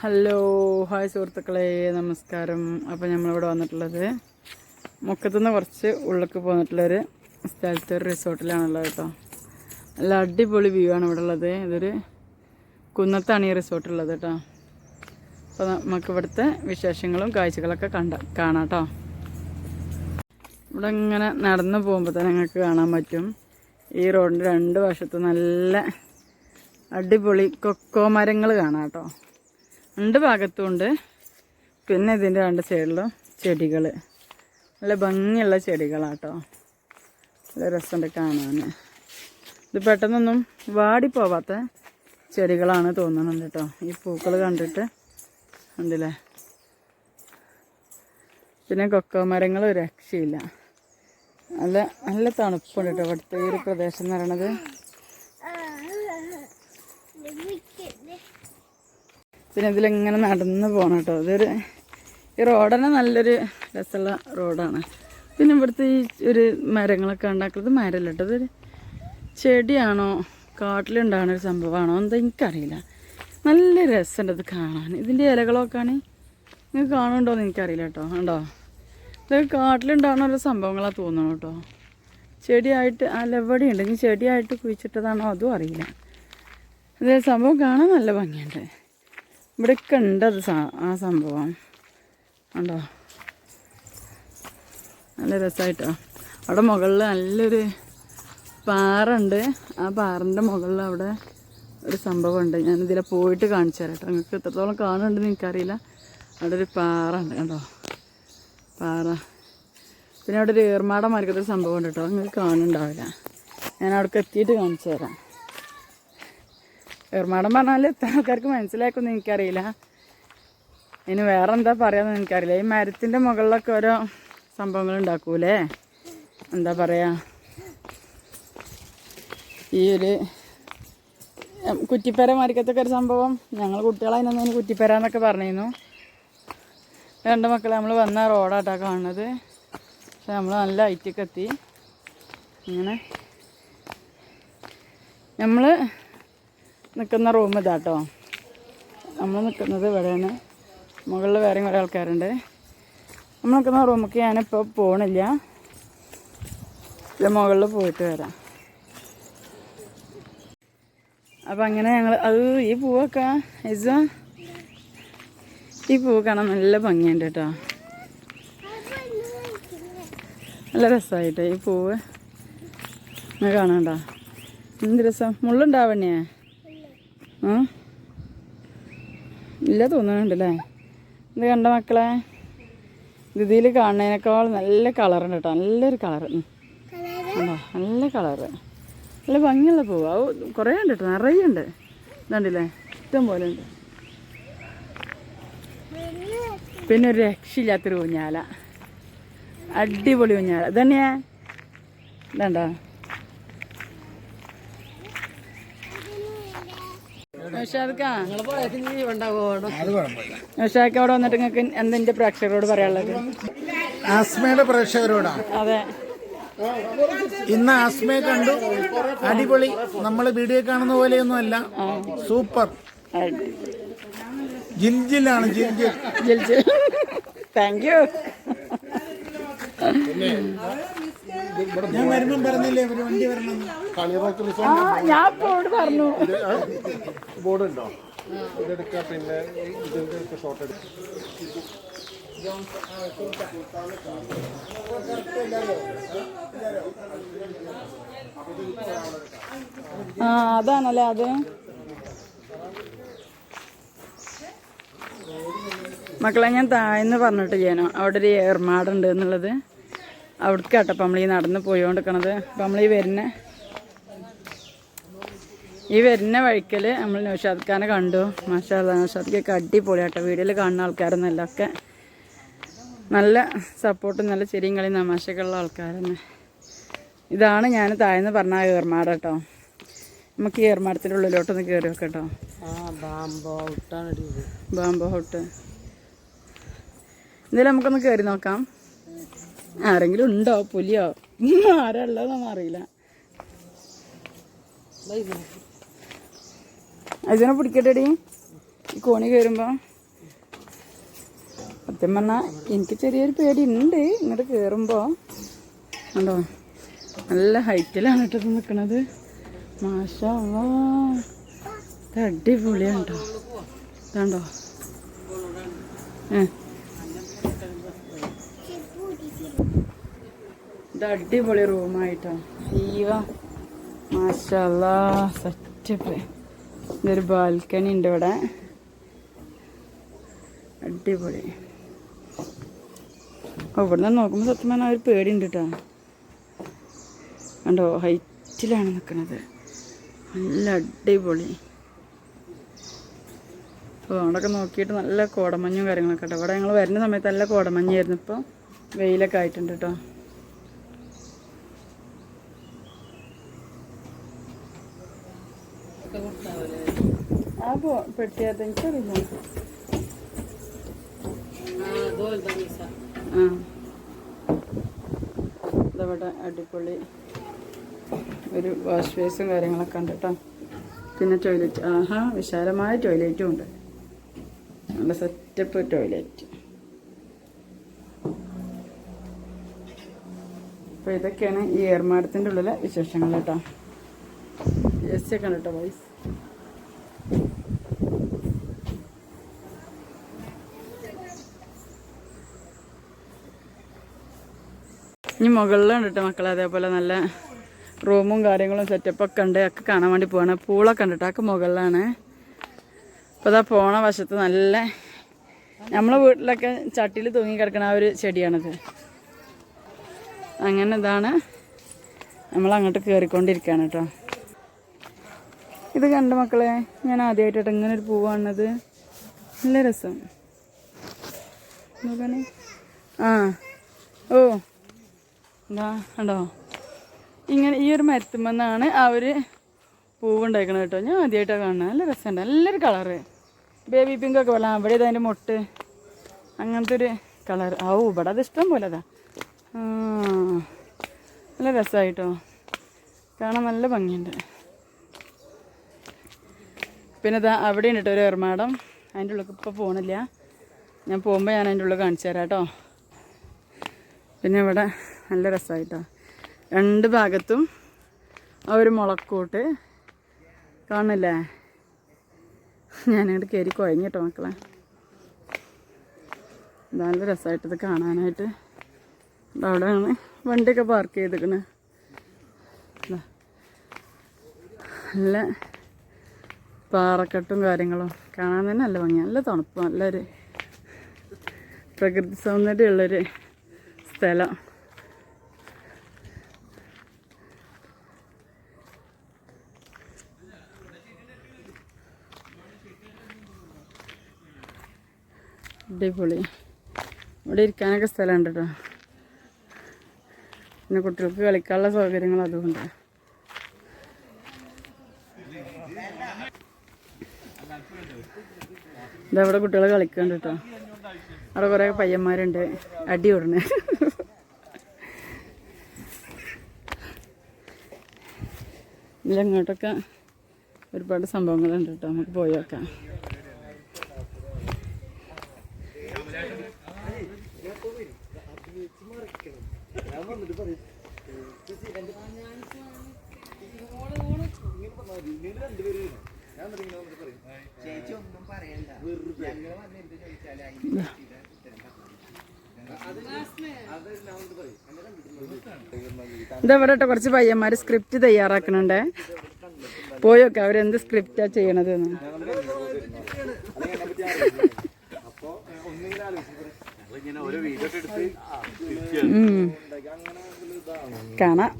Hello hi സുഹൃത്തുക്കളെ നമസ്കാരം. അപ്പോൾ നമ്മളിവിടെ വന്നിട്ടുള്ളത് മുക്കത്തുനിന്ന് കുറച്ച് ഉള്ളിലേക്ക് പോന്നിട്ടുള്ളൊരു സ്ഥലത്ത് ഒരു റിസോർട്ടിലാണുള്ളത് കേട്ടോ. നല്ല അടിപൊളി വ്യൂ ആണ് ഇവിടെ ഉള്ളത്. ഇതൊരു കുന്നത്താണ് ഈ റിസോർട്ടുള്ളത് കേട്ടോ. അപ്പോൾ നമുക്ക് ഇവിടുത്തെ വിശേഷങ്ങളും കാഴ്ചകളൊക്കെ കണ്ട കാണാം കേട്ടോ. ഇവിടെ ഇങ്ങനെ നടന്നു പോകുമ്പോൾ തന്നെ ഞങ്ങൾക്ക് കാണാൻ പറ്റും. ഈ റോഡിന്റെ രണ്ട് വശത്ത് നല്ല അടിപൊളി കൊക്കോ മരങ്ങൾ കാണാം കേട്ടോ. രണ്ട് ഭാഗത്തും ഉണ്ട്. പിന്നെ ഇതിന്റെ രണ്ട് സൈഡിലും ചെടികൾ നല്ല ഭംഗിയുള്ള ചെടികളാട്ടോ. നല്ല രസമുണ്ട് കാണാൻ ഇത് പെട്ടെന്നൊന്നും വാടിപ്പോവാത്ത ചെടികളാണ് തോന്നുന്നുണ്ട് കേട്ടോ. ഈ പൂക്കൾ കണ്ടിട്ട് ഉണ്ടല്ലേ പിന്നെ കൊക്കോ മരങ്ങൾ ഒരു രക്ഷയില്ല. നല്ല നല്ല തണുപ്പുണ്ട് കേട്ടോ. ഇവിടുത്തെ ഈ ഒരു പ്രദേശം എന്ന് പറയണത് പിന്നെ ഇതിലിങ്ങനെ നടന്ന് പോകണം കേട്ടോ. ഇതൊരു ഈ റോഡ് തന്നെ നല്ലൊരു രസമുള്ള റോഡാണ്. പിന്നെ ഇവിടുത്തെ ഈ ഒരു മരങ്ങളൊക്കെ ഉണ്ടാക്കുന്നത് മരമല്ല കേട്ടോ ഇതൊരു ചെടിയാണോ? കാട്ടിലുണ്ടാകുന്ന ഒരു സംഭവമാണോ? എന്താ എനിക്കറിയില്ല. നല്ല രസമുണ്ട് ഇത് കാണാൻ. ഇതിന്റെ ഇലകളൊക്കെ ആണ് നിങ്ങൾക്ക് കാണുന്നുണ്ടോ എന്ന് എനിക്കറിയില്ല കേട്ടോ ഉണ്ടോ ഇത് കാട്ടിലുണ്ടാകുന്ന ഓരോ സംഭവങ്ങളാണ് തോന്നുന്നു കേട്ടോ ചെടിയായിട്ട് അല്ല എവിടെ ഇനി ചെടിയായിട്ട് കുഴിച്ചിട്ടതാണോ? അതും അറിയില്ല. ഇത് സംഭവം കാണാൻ നല്ല ഭംഗിയുണ്ട്. ഇവിടെയൊക്കെ ഉണ്ട് അത് ആ സംഭവം. ഉണ്ടോ നല്ല രസമായിട്ടോ അവിടെ മുകളിൽ നല്ലൊരു പാറ ഉണ്ട് ആ പാറിന്റെ മുകളിൽ അവിടെ ഒരു സംഭവം ഉണ്ട് ഞാൻ ഇതിലെ പോയിട്ട് കാണിച്ചു തരാം കേട്ടോ നിങ്ങൾക്ക് എത്രത്തോളം കാണുന്നുണ്ടെന്ന് എനിക്കറിയില്ല. അവിടെ ഒരു പാറ ഉണ്ട് കണ്ടോ? പാറ. പിന്നെ അവിടെ ഒരു ഏർമാടം മറിക്കത്തൊരു സംഭവം ഉണ്ട് കേട്ടോ. നിങ്ങൾക്ക് കാണുന്നുണ്ടാവില്ല. ഞാൻ അവിടേക്ക് എത്തിയിട്ട് കാണിച്ചു തരാം ഏർമാടം പറഞ്ഞാൽ എത്ര ആൾക്കാർക്ക് മനസ്സിലാക്കുമെന്ന് എനിക്കറിയില്ല. ഇനി വേറെ എന്താ പറയാന്ന് എനിക്കറിയില്ല. ഈ മരത്തിന്റെ മുകളിലൊക്കെ ഓരോ സംഭവങ്ങൾ ഉണ്ടാക്കൂലേ? എന്താ പറയാ? ഈ ഒരു കുറ്റിപ്പര മരിക്കത്തൊക്കെ ഒരു സംഭവം. ഞങ്ങൾ കുട്ടികളതിനൊന്നും കുറ്റിപ്പര എന്നൊക്കെ പറഞ്ഞിരുന്നു. രണ്ട് മക്കൾ നമ്മൾ വന്ന റോഡാട്ടാ കാണുന്നത്. പക്ഷെ നമ്മൾ നല്ല ഹൈറ്റൊക്കെ എത്തി. ഇങ്ങനെ. നമ്മൾ നിൽക്കുന്ന റൂം ഇതാട്ടോ. നമ്മൾ നിൽക്കുന്നത് ഇവിടെയാണ്. മുകളിൽ വേറെയും കുറേ ആൾക്കാരുണ്ട്. നമ്മൾ നിൽക്കുന്ന റൂമിലേക്ക് ഞാനിപ്പോൾ പോകണില്ല ഇല്ല മുകളിൽ പോയിട്ട് വരാം. അപ്പം അങ്ങനെ ഞങ്ങൾ അത് ഈ പൂവൊക്കെ ഇസ? ഈ പൂവ് കാണാൻ നല്ല ഭംഗിയുണ്ട് കേട്ടോ. നല്ല രസമായിട്ട് ഈ പൂവ്. കാണണ്ട എന്ത് രസം? മുള്ളുണ്ടാവണേ ആ? ഇല്ല തോന്നുന്നുണ്ടല്ലേ? ഇത് കണ്ട മക്കളെ ഇത് ഇതിൽ കാണുന്നതിനേക്കാൾ നല്ല കളറുണ്ട് കേട്ടോ നല്ലൊരു കളറ് നല്ല കളറ് നല്ല ഭംഗിയുള്ള പൂവ്. കുറേ ഉണ്ട് കേട്ടോ നിറയെ ഉണ്ട്. ഇതുണ്ടല്ലേ? ഇഷ്ടം പോലെ ഉണ്ട്. പിന്നെ ഒരു രക്ഷയില്ലാത്തൊരു ഊഞ്ഞാല. അടിപൊളി ഊഞ്ഞാല. ഇതന്നെയാ? ഇതുണ്ടോ? നൗഷാദ്ക്കാ നൗഷാദ് അവിടെ വന്നിട്ട് നിങ്ങൾക്ക് എന്തിന്റെ പ്രേക്ഷകരോട് പറയാനുള്ളത്? ആസ്മയുടെ പ്രേക്ഷകരോടാണ് അതെ. ഇന്ന് ആസ്മയെ കണ്ടു. അടിപൊളി. നമ്മൾ വീഡിയോ കാണുന്ന പോലെയൊന്നും അല്ല സൂപ്പർ. ജിൽജിലാണ് ജിൽജിൽ ജിൽജിൽ. ജിൽ താങ്ക് യു ഞാൻ വരുമ്പം പറഞ്ഞില്ലേ ഒരു വണ്ടി വരണം ഞാൻ പറഞ്ഞു. ബോർഡ് ഉണ്ടോ? ഇതെടുക്കുക പിന്നെ ഇതിന്റെ ഷോർട്ട് എടുക്കുക ആ അതാണല്ലേ അത്? മക്കളെ ഞാൻ താഴ്ന്ന് പറഞ്ഞിട്ട് ചെയ്യാനോ? അവിടെ ഒരു ഏർമാടുണ്ട് എന്നുള്ളത്. അവിടേക്ക് കേട്ടപ്പം നമ്മൾ ഈ നടന്ന് പോയോണ്ടിരിക്കണത് അപ്പം നമ്മൾ ഈ വരുന്ന ഈ വരുന്ന വഴിക്കൽ നമ്മൾ നൗഷാദ് ഖാനെ കണ്ടു. മാഷാ നൗഷാദ്ക്കൊക്കെ അടിപൊളിയാട്ടോ. വീഡിയോയിൽ കാണുന്ന ആൾക്കാരെന്നല്ലൊക്കെ നല്ല സപ്പോർട്ടും നല്ല ചെരിയും കളി നമാശക്കുള്ള ആൾക്കാരെന്നെ ഇതാണ് ഞാൻ താഴ്ന്ന് പറഞ്ഞ ഏർമാട് കേട്ടോ നമുക്ക് ഈ ഏർമാടത്തിന്റെ ഉള്ളിലോട്ടൊന്ന് കയറി വെക്കട്ടോ ബാംബോ ഹൗട്ട് എന്തായാലും നമുക്കൊന്ന് കയറി നോക്കാം. ആരെങ്കിലും ഉണ്ടോ? പുലിയോ? ആരാ ഉള്ളതെന്നൊന്നും അറിയില്ല. അതിനെ പിടിക്കട്ടെടി. ഈ കോണി കയറുമ്പോൾ സത്യം പറഞ്ഞാൽ എനിക്ക് ചെറിയൊരു പേടി ഉണ്ട് ഇങ്ങോട്ട് കയറുമ്പോൾ ഉണ്ടോ നല്ല ഹൈറ്റിലാണ് കേട്ടത് നിക്കണത്. മാഷാ അടിപൊളിയാണ് ഇതാണ്ടോ? ഇത് അടിപൊളി റൂമായിട്ടോ. ജീവ മാഷല്ല സെറ്റപ്പ് ഇതൊരു ബാൽക്കണി ഉണ്ട് ഇവിടെ. അടിപൊളി. ഇവിടുന്ന് നോക്കുമ്പോൾ സത്യം പറഞ്ഞാൽ ഒരു പേടിയുണ്ട് കേട്ടോ കണ്ടോ ഹൈറ്റിലാണ് നിൽക്കുന്നത് നല്ല അടിപൊളി. അപ്പോൾ അവിടെയൊക്കെ നോക്കിയിട്ട് നല്ല കോടമഞ്ഞും കാര്യങ്ങളൊക്കെ കേട്ടോ ഇവിടെ ഞങ്ങൾ വരുന്ന സമയത്ത് നല്ല കോടമഞ്ഞായിരുന്നു. ഇപ്പോൾ വെയിലൊക്കെ ആയിട്ടുണ്ട് കേട്ടോ ആ പോ പെട്ടിയത് എനിക്കറിയില്ല ആ. ഇതവിടെ അടിപൊളി ഒരു വാഷ് ബേസും കാര്യങ്ങളൊക്കെ ഉണ്ട് കേട്ടോ. പിന്നെ ടോയ്ലറ്റ് ആഹാ വിശാലമായ ടോയ്ലറ്റും ഉണ്ട്. നല്ല സെറ്റപ്പ് ടോയ്ലറ്റ് അപ്പോൾ ഇതൊക്കെയാണ് ഈ ഏർമാടത്തിന്റെ ഉള്ളിലെ വിശേഷങ്ങൾ കേട്ടോ. എസ് സി ഒക്കെ ഉണ്ട് കേട്ടോ വൈസ് ഇനി മുകളിലുണ്ട് കേട്ടോ മക്കളെ. അതേപോലെ നല്ല റൂമും കാര്യങ്ങളും സെറ്റപ്പൊക്കെ ഉണ്ട്. ഒക്കെ കാണാൻ വേണ്ടി പോവാണ്. പൂളൊക്കെ ഉണ്ട് കേട്ടോ ഒക്കെ മുകളിലാണ്. അപ്പോൾ അതാ പോണ വശത്ത് നല്ല നമ്മളെ വീട്ടിലൊക്കെ ചട്ടിയിൽ തൂങ്ങി കിടക്കണ ആ ഒരു ചെടിയാണിത്. അങ്ങനെ ഇതാണ് നമ്മൾ അങ്ങോട്ട് കയറിക്കൊണ്ടിരിക്കുകയാണ് കേട്ടോ ഇത് കണ്ട മക്കളെ? ഞാൻ ആദ്യമായിട്ടാണ് ഇങ്ങനെ ഒരു പൂ കാണുന്നത്. നല്ല രസം. ആ. ഓ. എന്താ കണ്ടോ? ഇങ്ങനെ ഈ ഒരു മരത്തുമെന്നാണ് ആ ഒരു പൂവുണ്ടായിക്കണത് കേട്ടോ. ഞാൻ ആദ്യമായിട്ടാണ് കാണുന്നത്. നല്ല രസമുണ്ട്. നല്ലൊരു കളറ്. ബേബി പിങ്ക് ഒക്കെ പോലെ. അവിടെ അതിന്റെ മുട്ട്. അങ്ങനത്തെ ഒരു കളർ. ആ ഇവിടെ അത് ഇഷ്ടം പോലെ അതാ. നല്ല രസമായിട്ടോ കാണാൻ നല്ല ഭംഗിയുണ്ട്. പിന്നെ ഇതാ അവിടെ ഉണ്ട് കേട്ടോ ഒരു ഏർമാടം അതിന്റെ ഉള്ളിൽ ഇപ്പോൾ പോകണില്ല ഞാൻ പോകുമ്പോൾ ഞാൻ അതിന്റെ ഉള്ളിൽ കാണിച്ചു തരാം കേട്ടോ. പിന്നെ ഇവിടെ നല്ല രസമായിട്ടോ. രണ്ട് ഭാഗത്തും ആ ഒരു മുളക്കൂട്ട്. കാണില്ലേ ഞാനിങ്ങോട്ട് കയറി കുഴഞ്ഞിട്ടോ മക്കളെ. നല്ല രസമായിട്ട് ഇത് കാണാനായിട്ട് അവിടെയാണ് വണ്ടിയൊക്കെ പാർക്ക് ചെയ്തിരിക്കണേ. നല്ല പാറക്കെട്ടും കാര്യങ്ങളും. കാണാൻ തന്നെ നല്ല ഭംഗി നല്ല തണുപ്പ് നല്ലൊരു പ്രകൃതി സൗന്ദര്യമുള്ളൊരു സ്ഥലം. അടിപൊളി. ഇവിടെ ഇരിക്കാനൊക്കെ സ്ഥലമുണ്ട് കേട്ടോ പിന്നെ കുട്ടികൾക്ക് കളിക്കാനുള്ള സൗകര്യങ്ങൾ അതുകൊണ്ട് ഇതവിടെ കുട്ടികൾ കളിക്കുന്നുണ്ട് കേട്ടോ അവിടെ കുറേ പയ്യന്മാരുണ്ട്. അടി ഓടണേ ഇതിലങ്ങോട്ടൊക്കെ ഒരുപാട് സംഭവങ്ങളുണ്ട് കേട്ടോ നമുക്ക് പോയി നോക്കാം. ഇതവിടെ കേട്ടോ കുറച്ച് പയ്യന്മാർ സ്ക്രിപ്റ്റ് തയ്യാറാക്കണുണ്ടേ. പോയൊക്കെ അവരെന്ത് സ്ക്രിപ്റ്റാ ചെയ്യണത് ഉം. കാണാം